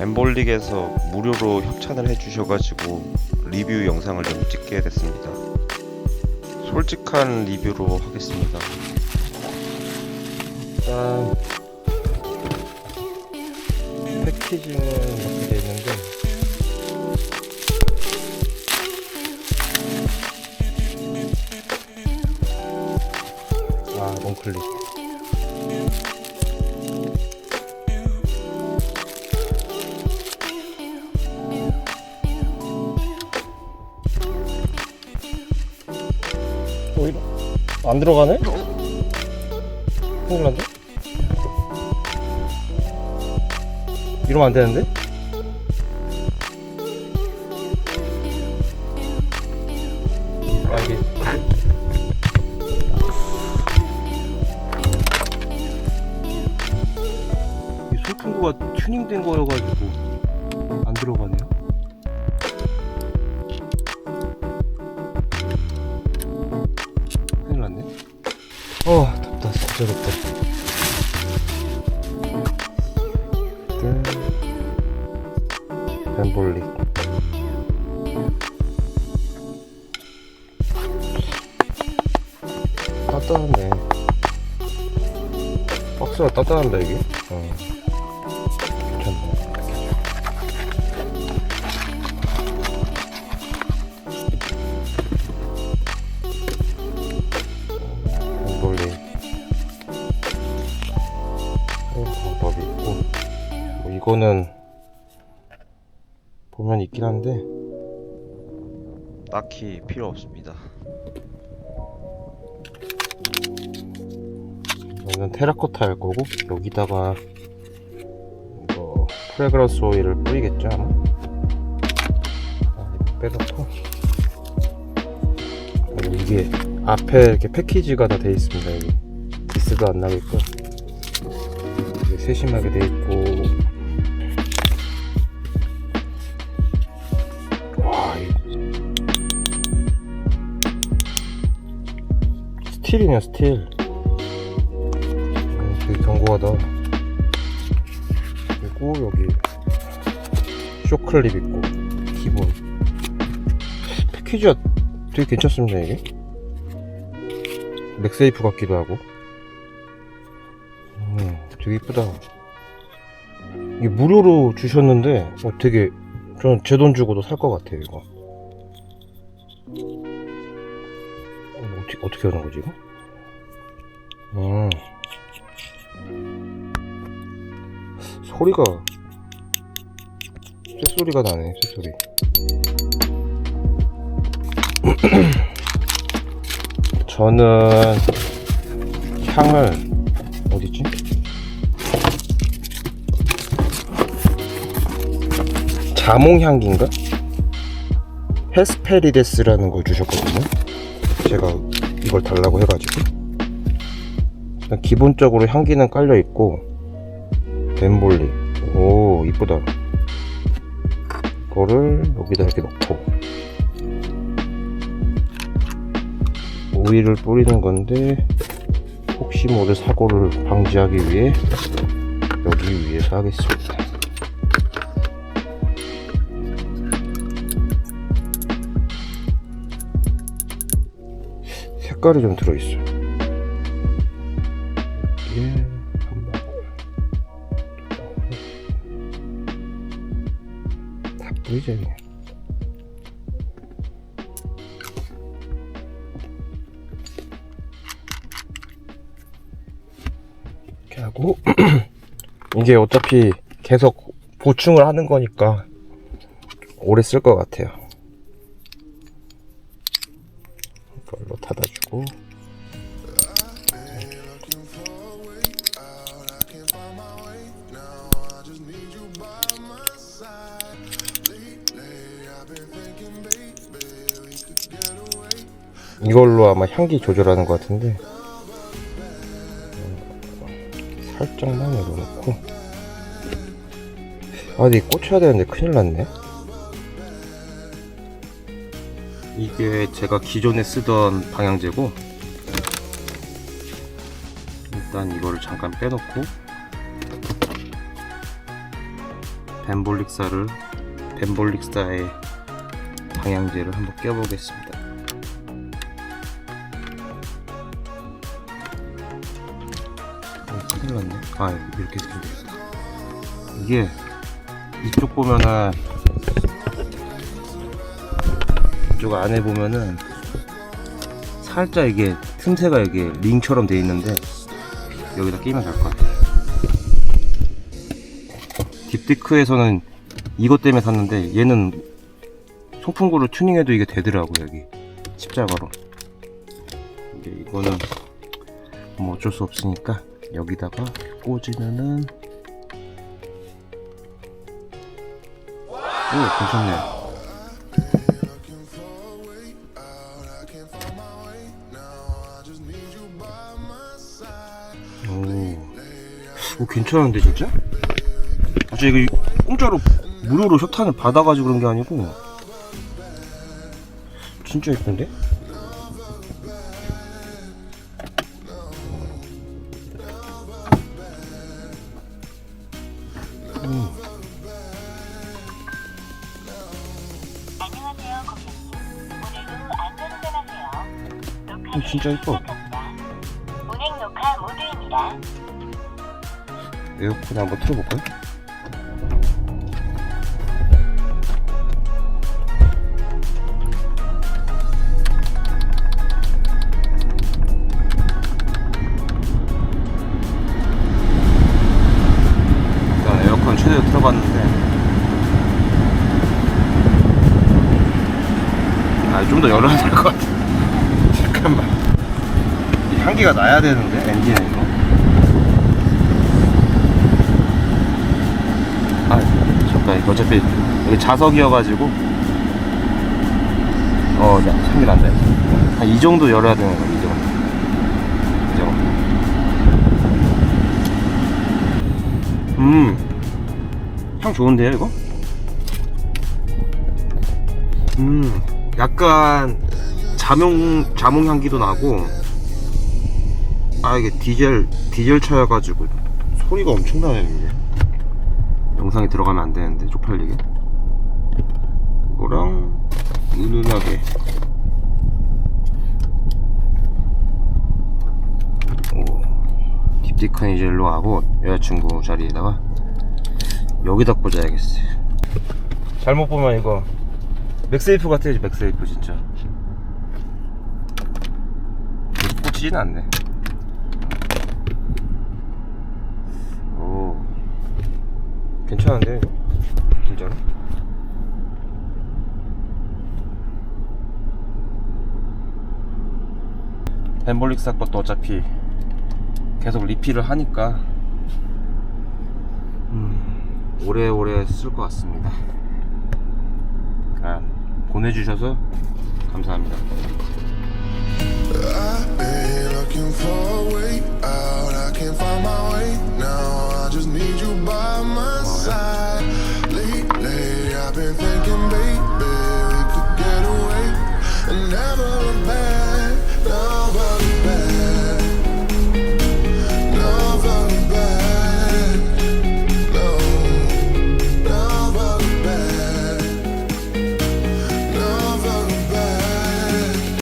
엠볼릭에서 무료로 협찬을 해주셔가지고 리뷰 영상을 좀 찍게 됐습니다. 솔직한 리뷰로 하겠습니다. 일단 패키징은 이렇게 돼 있는 안 들어가네? 큰일 났네? 이러면 안 되는데? 아, 이게. 이 소풍구가 튜닝된 거여가지고 안 들어가네 어, 덥다. 진짜 덥다. 음. 벤볼릭 따뜻하네 박스가 따뜻한데 이게 어. 뭐 이거는 보면 있긴 한데. 딱히 필요 없습니다. 이거는 테라코타 할 거고 여기다가 이거 프레그런스 오일을 뿌리겠죠 아마? 아, 빼놓고. 그리고 이게 앞에 이렇게 패키지가 다 돼 있습니다 여기. 기스도 안 나게끔 세심하게 돼 있고 스틸이네 스틸 음, 되게 견고하다. 그리고 여기 쇼클립 있고 기본 패키지가 되게 괜찮습니다 이게. 맥세이프 같기도 하고. 음, 되게 이쁘다. 이게 무료로 주셨는데 어, 되게 저는 제 돈 주고도 살 것 같아요 이거. 어, 어떻게 어떻게 하는 거지 이거? 음. 소리가 쇳소리가 나네 쇳소리 저는 향을 어디지? 자몽향기인가? 헤스페리데스라는 걸 주셨거든요 제가 이걸 달라고 해가지고. 일단 기본적으로 향기는 깔려 있고 벤볼리. 오 이쁘다. 이거를 여기다 이렇게 넣고. 오일을 뿌리는 건데 혹시 모를 사고를 방지하기 위해 여기 위에서 하겠습니다 색깔이 좀 들어있어요. 방울 다 이렇게 하고 이게 어차피 계속 보충을 하는 거니까 오래 쓸 것 같아요 이걸로 닫아주고 이걸로 아마 향기 조절하는 것 같은데. 음, 살짝만 열어놓고. 아 근데 꽂혀야 되는데 큰일 났네 이게 제가 기존에 쓰던 방향제고 일단 이거를 잠깐 빼놓고 벤볼릭사를 벤볼릭사의 방향제를 한번 껴보겠습니다. 어, 큰일 났네. 아, 이렇게 생겼어. 이게 이쪽 보면은 이쪽 안에 보면은 살짝 이게 틈새가 이게 링처럼 돼 있는데 여기다 끼면 될 것 같아요. 딥디크에서는 이것 때문에 샀는데 얘는 송풍구를 튜닝해도 이게 되더라고요 여기. 십자가로. 이제 이거는 뭐 어쩔 수 없으니까 여기다가 꽂으면은 오 괜찮네 오, 오 괜찮은데 진짜? 아, 저 이거 공짜로 무료로 쇼탄을 받아가지고 그런 게 아니고 진짜 예쁜데? 음, 진짜 예뻐. 운행 녹화 모드입니다. 에어컨 한번 틀어볼까요? 아좀더 열어야 될 것 같아. 잠깐만. 이 향기가 나야 되는데 엔진에 이거 아 이거 어차피 여기 자석이어가지고. 어 네, 향기 난다 한이 정도 열어야 되는 거야 이 정도. 이 정도. 음 향 좋은데요 이거? 음 약간 자몽 자몽 향기도 나고. 아 이게 디젤 디젤 차여가지고 소리가 엄청나요 이게 영상이 들어가면 안 되는데 쪽팔리게. 이거랑 은은하게. 오. 딥디큰 이젤로 하고 여자친구 자리에다가 여기다 꽂아야겠어요 잘못 보면 이거 맥세이프 같아요 맥세이프 진짜. 꽂히진 않네 오 괜찮은데? 진짜로? 엠볼릭사 것도 어차피 계속 리필을 하니까 음, 오래오래 쓸 것 같습니다 아, 보내주셔서 감사합니다